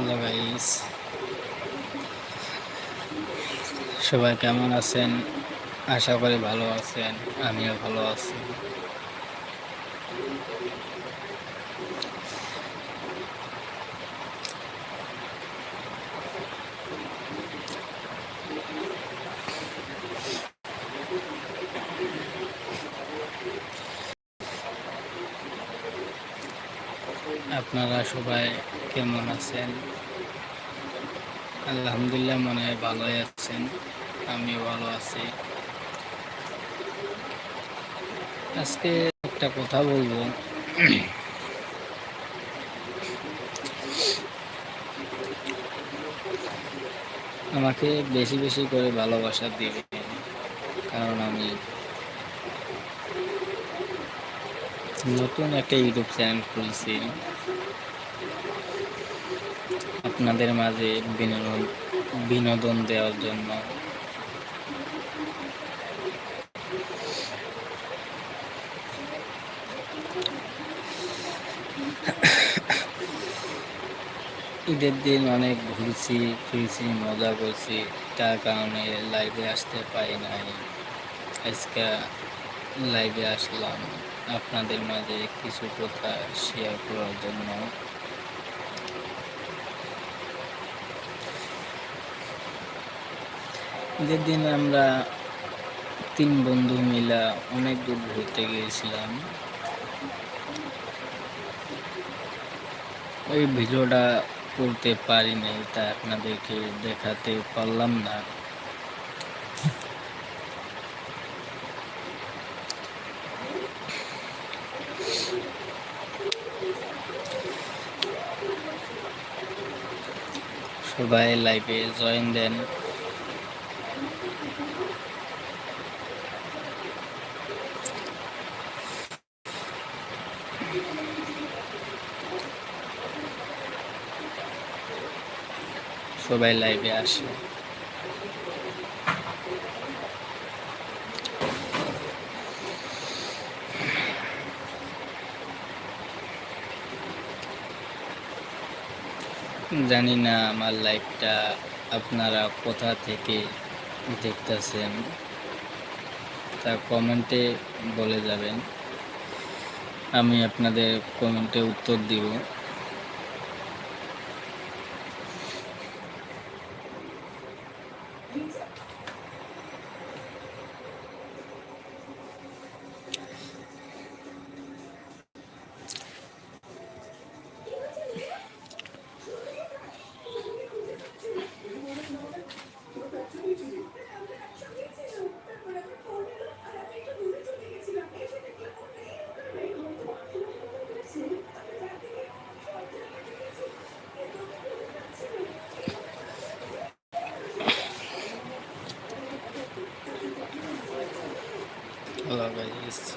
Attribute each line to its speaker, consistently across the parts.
Speaker 1: Hello guys. সবাই কেমন আছেন? আশা করি ভালো আছেন আমিও ভালো আছি। আপনারা সবাই কেমন আছেন? আলহামদুলিল্লাহ মনে হয় ভালোই আছেন। আমিও ভালো আছি। আজকে একটা কথা বলব। আমাকে বেশি বেশি করে ভালোবাসা দিবে কারণ আমি নতুন একটা ইউটিউব চ্যানেল খুলছি। আপনাদের মাঝে বিনোদন বিনোদন দেওয়ার জন্য। ঈদের দিন অনেক ঘুরছি, ফিরছি, মজা করছি। তার কারণে লাইভে আসতে পারি নাই। আজকে লাইভে আসলাম। আপনাদের মাঝে কিছু কথা শেয়ার করার জন্য। ঈদের দিন আমরা তিন বন্ধু মিলা অনেক দূর ঘুরতে গিয়েছিলাম, ওই ভিডিওটা করতে পারি নাই তা আপনাদেরকে দেখাতে পারলাম না। সবাই লাইভে জয়েন দেন। সবাই লাইভে আসে। জানি না আমার লাইভটা আপনারা কোথা থেকে দেখতেছেন, তা কমেন্টে বলে যাবেন। আমি আপনাদের কমেন্টে উত্তর দিব। always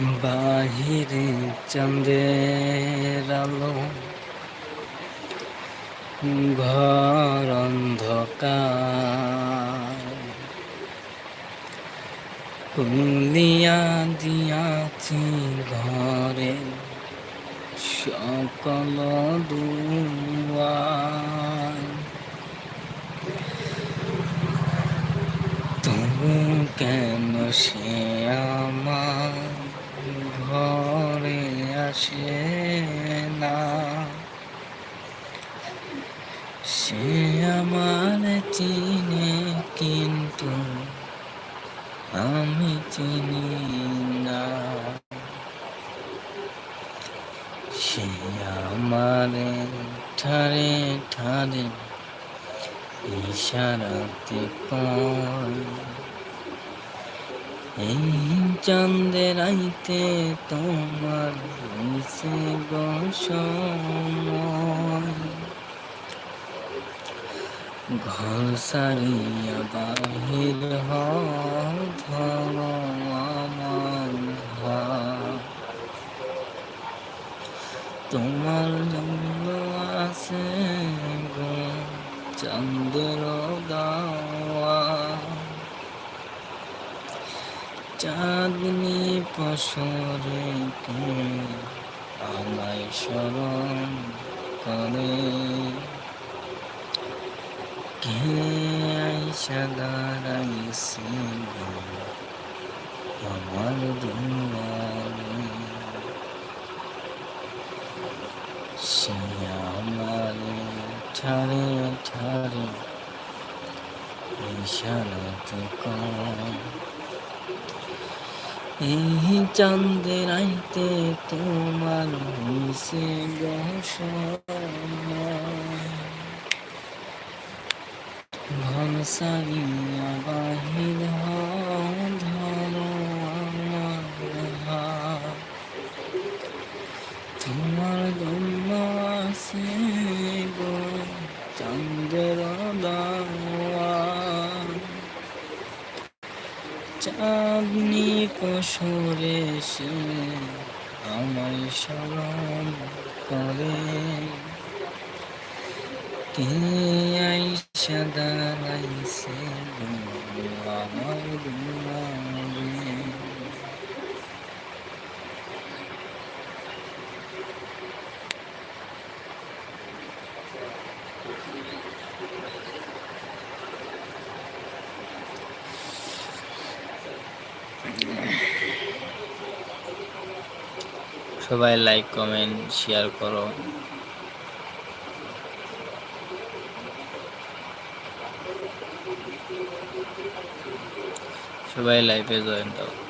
Speaker 1: বাহিরে চন্দ্রের আলো। ঘর অন্ধকার। কুলিয়া দিয়াছি ঘরে সকল দুয়ার। তবু কেন সে আমার আসে না। সে আমার চিনে কিন্তু আমি চিনি না। সে আমার ঠারে ঠারে ইশারাতে কয় এই চাঁদের আইতে তোমার হইছে সময় ঘর সারিয়া বাহির ধর আমার। তোমার জন্য আছে গো চন্দ্র চাঁদনি পশরে আমায় স্মরণ করে? কে আইসা গো আমার দুয়ারে? সে আমার ঠারে ঠারে ইশারাতে কয় এই চাঁদের আইতে তোমার হইছে সারিয়া বাহির হও ধরো আমার হাত। তোমার জন্য আছে গো চাঁদের দাওয়া কসরে সে আমায় স্মরণ করে। কে আইসা দাঁড়াইছে গো আমার দুয়ারে? সবাই লাইক কমেন্ট শেয়ার করো। সবাই লাইভে জয়েন দাও।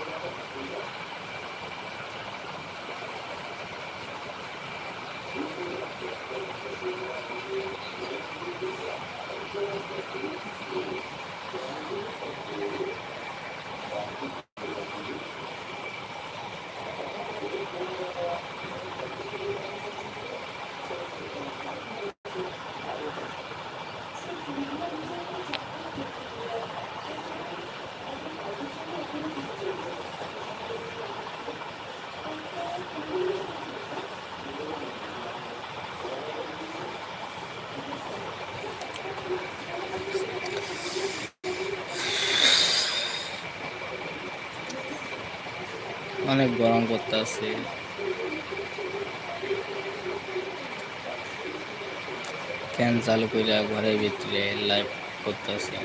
Speaker 1: অনেক গরম করতে আছে ফ্যান চালু করে ঘরের ভিতরে লাইভ করতেছে।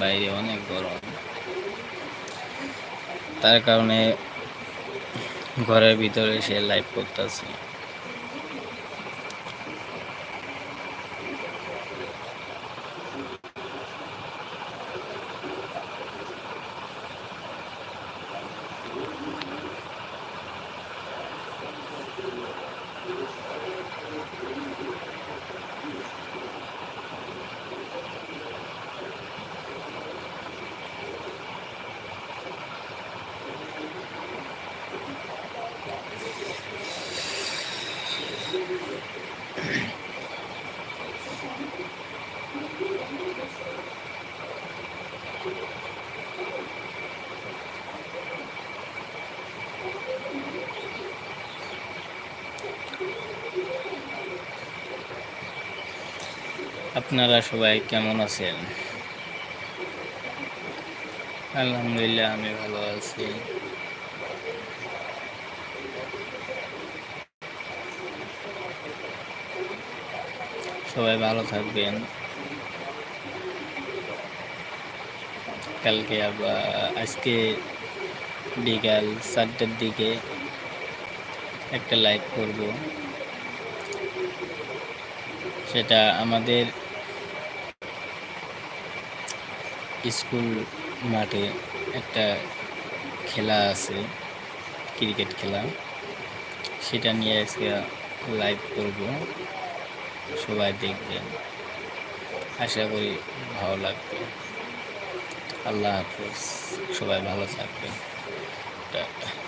Speaker 1: বাইরে অনেক গরম। তার কারণে ঘরের ভিতরে সে লাইভ করতেছে। আপনারা সবাই কেমন আছেন? আলহামদুলিল্লাহ, আমি ভালো আছি। সবাই ভালো থাকবেন। কালকে আবার, আজকে বিকাল চারটার দিকে একটা লাইভ করব। সেটা আমাদের স্কুল মাঠে একটা খেলা আছে, ক্রিকেট খেলা। সেটা নিয়ে আজকে লাইভ করব। সবাই দেখবেন। আশা করি ভালো লাগবে। আল্লাহ হাফিজ। সবাই ভালো থাকবেন। টাটা।